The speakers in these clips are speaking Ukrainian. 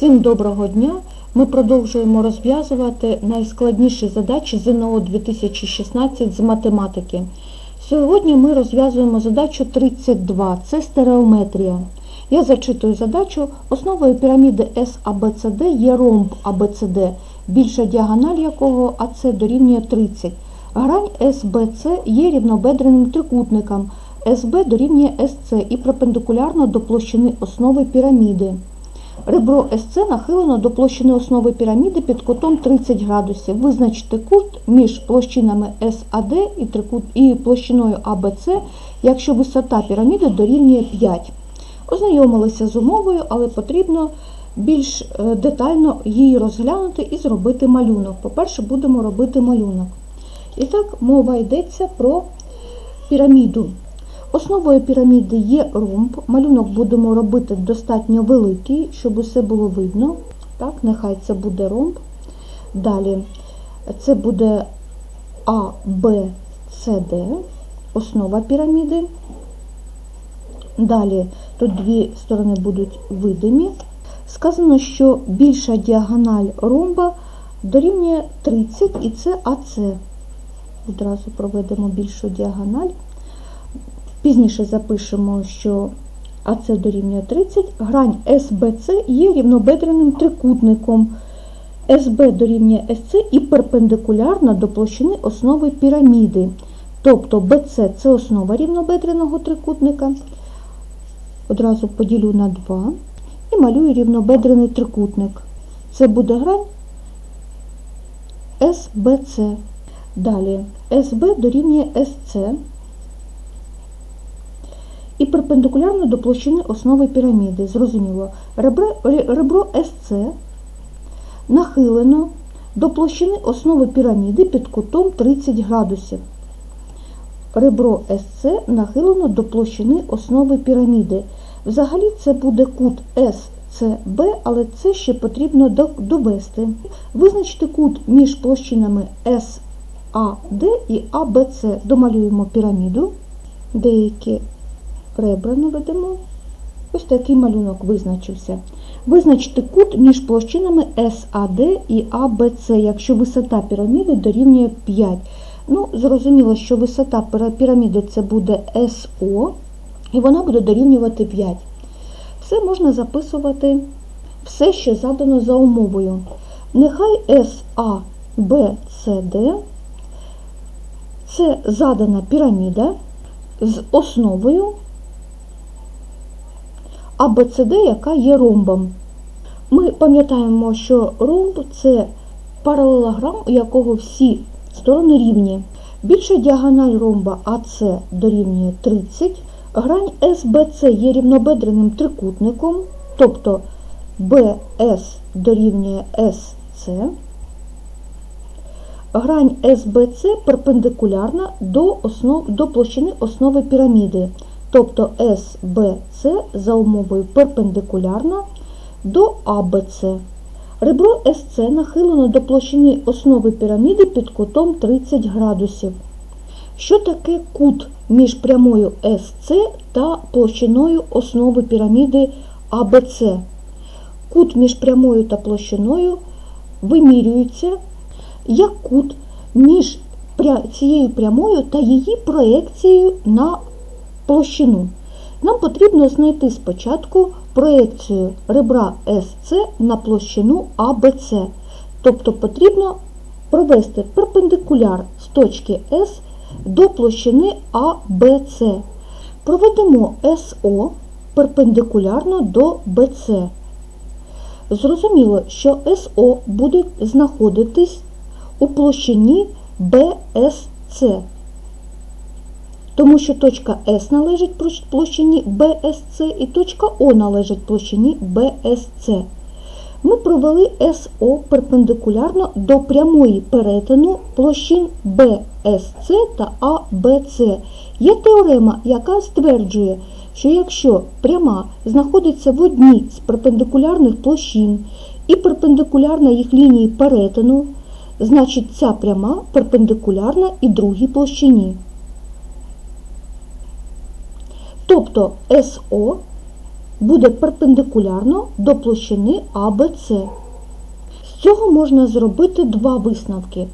Всім доброго дня! Ми продовжуємо розв'язувати найскладніші задачі ЗНО 2016 з математики. Сьогодні ми розв'язуємо задачу 32, це стереометрія. Я зачитую задачу. Основою піраміди SABCD є ромб ABCD, більша діагональ якого АС дорівнює 30. Грань SBC є рівнобедреним трикутником, СБ дорівнює СЦ і перпендикулярно до площини основи піраміди. Ребро СЦ нахилено до площини основи піраміди під кутом 30 градусів. Визначте кут між площинами САД і, площиною АБЦ, якщо висота піраміди дорівнює 5. Ознайомилися з умовою, але потрібно більш е, детально її розглянути і зробити малюнок. По-перше, будемо робити малюнок. І так, мова йдеться про піраміду. Основою піраміди є ромб. Малюнок будемо робити достатньо великий, щоб усе було видно. Так, нехай це буде ромб. Далі це буде А, Б, С, Д, основа піраміди. Далі тут дві сторони будуть видимі. Сказано, що більша діагональ ромба дорівнює 30 і це АЦ. Одразу проведемо більшу діагональ. Пізніше запишемо, що АЦ дорівнює 30, грань СБЦ є рівнобедреним трикутником. СБ дорівнює СЦ і перпендикулярна до площини основи піраміди. Тобто БЦ це основа рівнобедреного трикутника. Одразу поділю на 2 і малюю рівнобедрений трикутник. Це буде грань СБЦ. Далі СБ дорівнює СЦ і перпендикулярно до площини основи піраміди. Зрозуміло, ребро, ребро СЦ нахилено до площини основи піраміди під кутом 30 градусів. Ребро СЦ нахилено до площини основи піраміди. Взагалі це буде кут СЦБ, але це ще потрібно довести. Визначте кут між площинами САД і АБЦ. Домалюємо піраміду. Деякі ребра наведемо. Ось такий малюнок визначився. Визначте кут між площинами САД і АБЦ, якщо висота піраміди дорівнює 5. Ну, Зрозуміло, що висота піраміди це буде СО, і вона буде дорівнювати 5. Все можна записувати, все, що задано за умовою. Нехай САБЦД це задана піраміда з основою АБЦД, яка є ромбом. Ми пам'ятаємо, що ромб це паралелограм, у якого всі сторони рівні. Більша діагональ ромба АС дорівнює 30, грань СБЦ є рівнобедреним трикутником, тобто БС дорівнює СЦ. Грань СБЦ перпендикулярна до, основ, до площини основи піраміди, тобто СБЦ за умовою перпендикулярна до АБЦ. Ребро СЦ нахилено до площини основи піраміди під кутом 30 градусів. Що таке кут між прямою СЦ та площиною основи піраміди АБЦ? Кут між прямою та площиною вимірюється як кут між цією прямою та її проекцією на площину. Нам потрібно знайти спочатку проекцію ребра СЦ на площину АБЦ. Тобто потрібно провести перпендикуляр з точки С до площини АБЦ. Проведемо СО перпендикулярно до БЦ. Зрозуміло, що СО буде знаходитись у площині БСЦ тому що точка С належить площині BSC і точка О належить площині BSC. Ми провели СО перпендикулярно до прямої перетину площин BSC та ABC. Є теорема, яка стверджує, що якщо пряма знаходиться в одній з перпендикулярних площин і перпендикулярна їх лінії перетину, значить ця пряма перпендикулярна і другій площині. Тобто СО буде перпендикулярно до площини АБЦ. З цього можна зробити два висновки.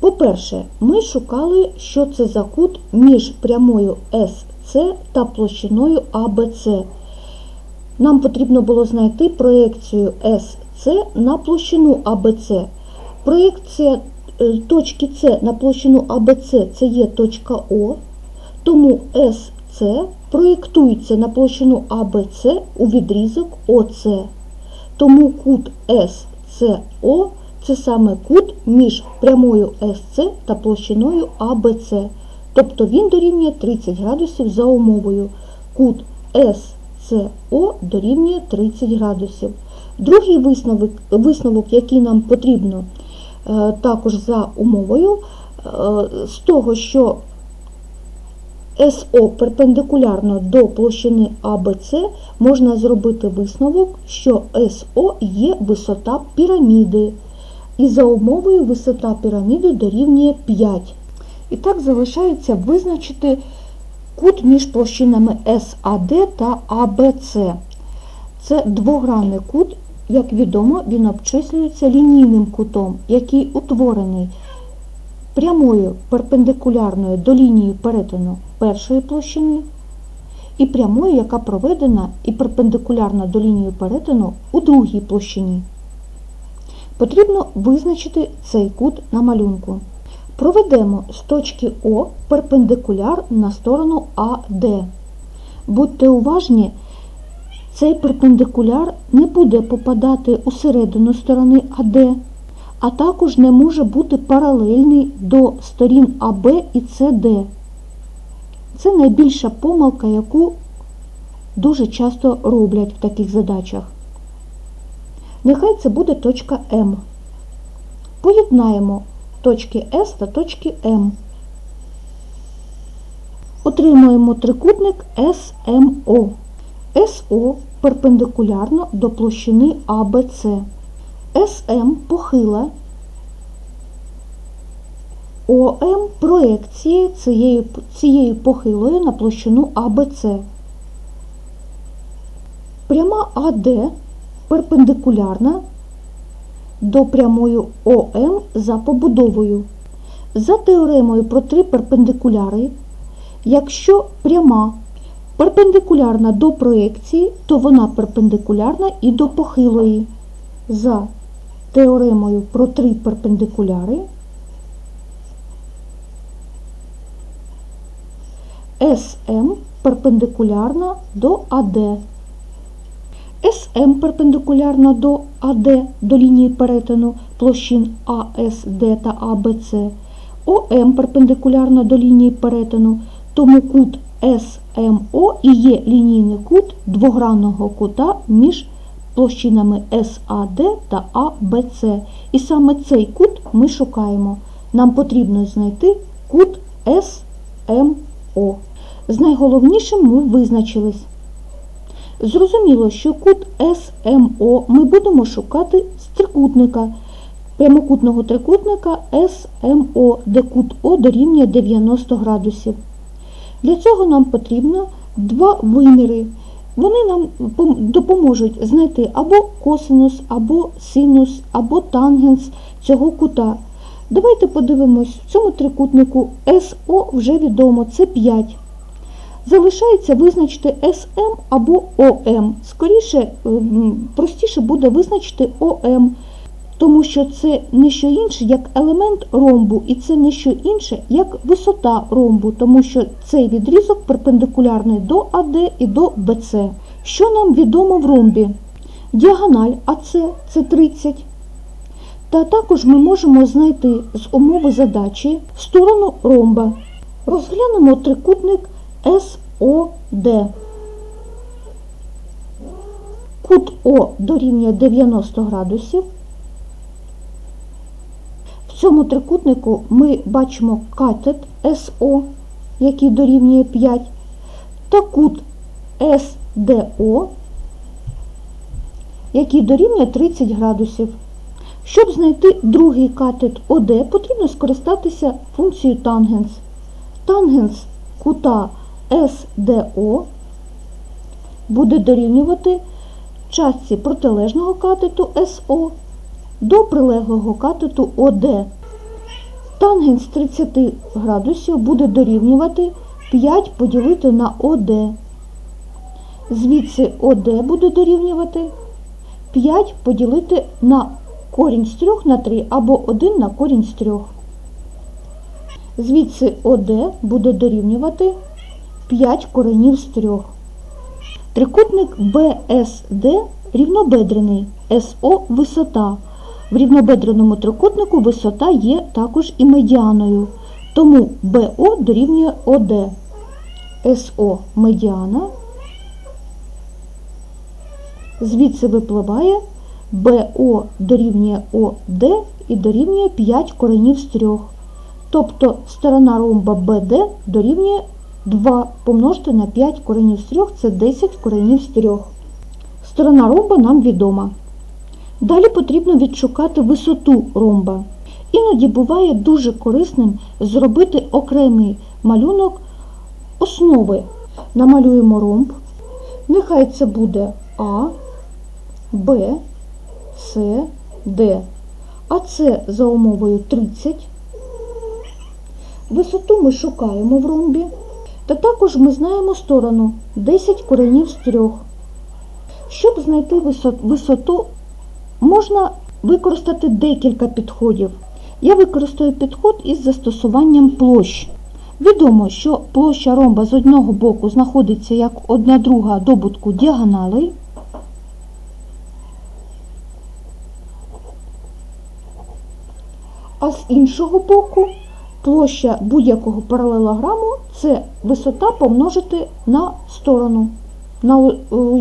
По-перше, ми шукали, що це за кут між прямою SC та площиною ABC. Нам потрібно було знайти проекцію SC на площину ABC. Проекція е, точки С на площину ABC це є точка О, тому SC проєктується на площину ABC у відрізок ОС. Тому кут SCO це саме кут між прямою SC та площиною ABC. Тобто він дорівнює 30 градусів за умовою. Кут SCO дорівнює 30 градусів. Другий висновок, висновок який нам потрібно е, також за умовою, е, з того, що СО перпендикулярно до площини АБЦ можна зробити висновок, що СО є висота піраміди. І за умовою висота піраміди дорівнює 5. І так залишається визначити кут між площинами САД та АБЦ. Це двогранний кут, як відомо, він обчислюється лінійним кутом, який утворений прямою перпендикулярною до лінії перетину першої площини, і прямою, яка проведена і перпендикулярна до лінії перетину у другій площині. Потрібно визначити цей кут на малюнку. Проведемо з точки О перпендикуляр на сторону АД. Будьте уважні, цей перпендикуляр не буде попадати у середину сторони АД, а також не може бути паралельний до сторін АБ і СД. Це найбільша помилка, яку дуже часто роблять в таких задачах. Нехай це буде точка М. Поєднаємо точки С та точки М. Отримуємо трикутник СМО. СО перпендикулярно до площини АБЦ. СМ похила. ОМ проекції цією, цією похилою на площину АБЦ. Пряма АД перпендикулярна до прямої ОМ за побудовою. За теоремою про три перпендикуляри, якщо пряма перпендикулярна до проекції, то вона перпендикулярна і до похилої. За теоремою про три перпендикуляри СМ перпендикулярна до АД. СМ перпендикулярно до АД до лінії перетину площин АСД та АБЦ, ОМ перпендикулярно до лінії перетину, тому кут СМО і є лінійний кут двогранного кута між площинами САД та АБЦ. І саме цей кут ми шукаємо. Нам потрібно знайти кут СМО. З найголовнішим ми визначились. Зрозуміло, що кут СМО ми будемо шукати з трикутника, прямокутного трикутника СМО, де кут О дорівнює 90 градусів. Для цього нам потрібно два виміри. Вони нам допоможуть знайти або косинус, або синус, або тангенс цього кута. Давайте подивимось, в цьому трикутнику СО вже відомо, це 5. Залишається визначити СМ або ОМ. Скоріше, простіше буде визначити ОМ, тому що це не що інше, як елемент ромбу, і це не що інше, як висота ромбу, тому що цей відрізок перпендикулярний до АД і до БЦ. Що нам відомо в ромбі? Діагональ АЦ це 30. Та також ми можемо знайти з умови задачі сторону ромба. Розглянемо трикутник СОД. Кут О дорівнює 90 градусів. В цьому трикутнику ми бачимо катет СО, який дорівнює 5, та кут СДО, який дорівнює 30 градусів. Щоб знайти другий катет ОД, потрібно скористатися функцією тангенс. Тангенс кута СДО буде дорівнювати частці протилежного катету СО до прилеглого катету ОД. Тангенс 30 градусів буде дорівнювати 5 поділити на ОД. Звідси ОД буде дорівнювати 5 поділити на корінь з 3 на 3 або 1 на корінь з 3. Звідси ОД буде дорівнювати 5 коренів з 3. Трикутник BSD рівнобедрений, СО висота. В рівнобедреному трикутнику висота є також і медіаною. Тому БО дорівнює ОД. СО медіана. Звідси випливає БО дорівнює ОД і дорівнює 5 коренів з 3. Тобто сторона ромба БД дорівнює 2 помножити на 5 коренів з 3 це 10 коренів з 3. Сторона ромба нам відома. Далі потрібно відшукати висоту ромба. Іноді буває дуже корисним зробити окремий малюнок основи. Намалюємо ромб. Нехай це буде А, Б, С, Д. А це за умовою 30. Висоту ми шукаємо в ромбі. Та також ми знаємо сторону 10 коренів з 3. Щоб знайти висоту, можна використати декілька підходів. Я використаю підход із застосуванням площ. Відомо, що площа ромба з одного боку знаходиться як одна друга добутку діагоналей. А з іншого боку площа будь-якого паралелограму це висота помножити на сторону, на,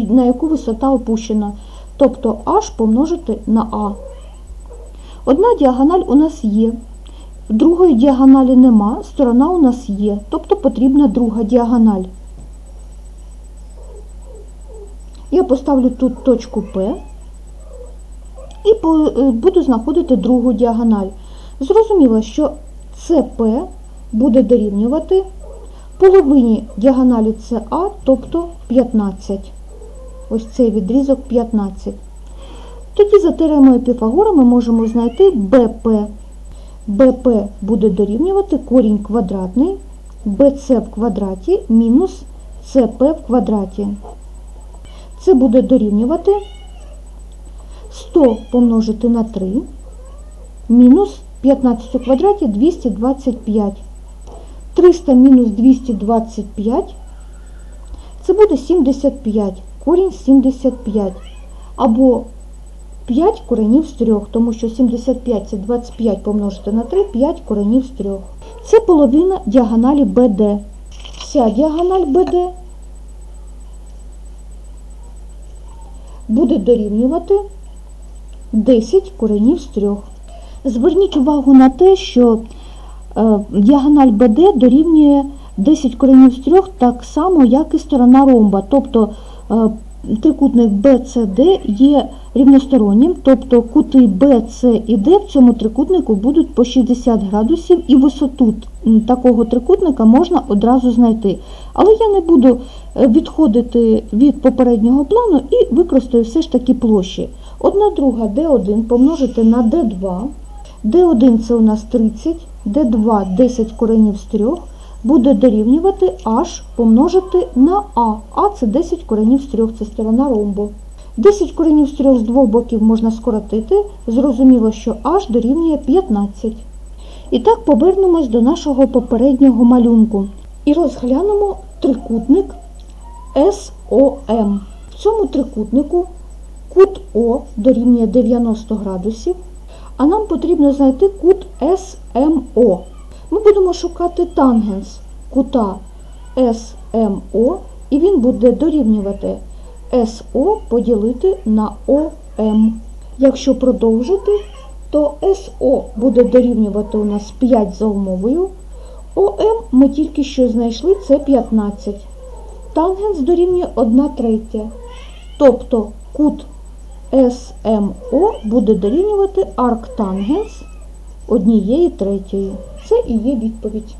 на яку висота опущена. Тобто h помножити на a. Одна діагональ у нас є, другої діагоналі нема, сторона у нас є, тобто потрібна друга діагональ. Я поставлю тут точку P і е, буду знаходити другу діагональ. Зрозуміло, що CP буде дорівнювати половині діагоналі CA, тобто 15. Ось цей відрізок 15. Тоді за теоремою Піфагора ми можемо знайти БП. БП буде дорівнювати корінь квадратний BC в квадраті мінус СП в квадраті. Це буде дорівнювати 100 помножити на 3 мінус 15 у квадраті 225. 300 мінус 225 це буде 75. Корінь 75. Або 5 коренів з 3, тому що 75 це 25 помножити на 3, 5 коренів з 3. Це половина діагоналі BD. Вся діагональ BD буде дорівнювати 10 коренів з 3. Зверніть увагу на те, що е, діагональ BD дорівнює 10 коренів з 3 так само, як і сторона ромба. Тобто трикутник BCD є рівностороннім, тобто кути BC і D в цьому трикутнику будуть по 60 градусів і висоту такого трикутника можна одразу знайти. Але я не буду е, відходити від попереднього плану і використаю все ж таки площі. Одна друга D1 помножити на D2. D1 це у нас 30, D2 10 коренів з 3 буде дорівнювати h помножити на a. a це 10 коренів з 3, це сторона ромбу. 10 коренів з 3 з двох боків можна скоротити. Зрозуміло, що h дорівнює 15. І так повернемось до нашого попереднього малюнку і розглянемо трикутник SOM. В цьому трикутнику кут О дорівнює 90 градусів, а нам потрібно знайти кут СМО. Ми будемо шукати тангенс кута СМО, і він буде дорівнювати СО поділити на ОМ. Якщо продовжити, то СО буде дорівнювати у нас 5 за умовою. ОМ ми тільки що знайшли, це 15. Тангенс дорівнює 1 третя. Тобто кут СМО буде дорівнювати арктангенс однієї третьої. Це і є відповідь.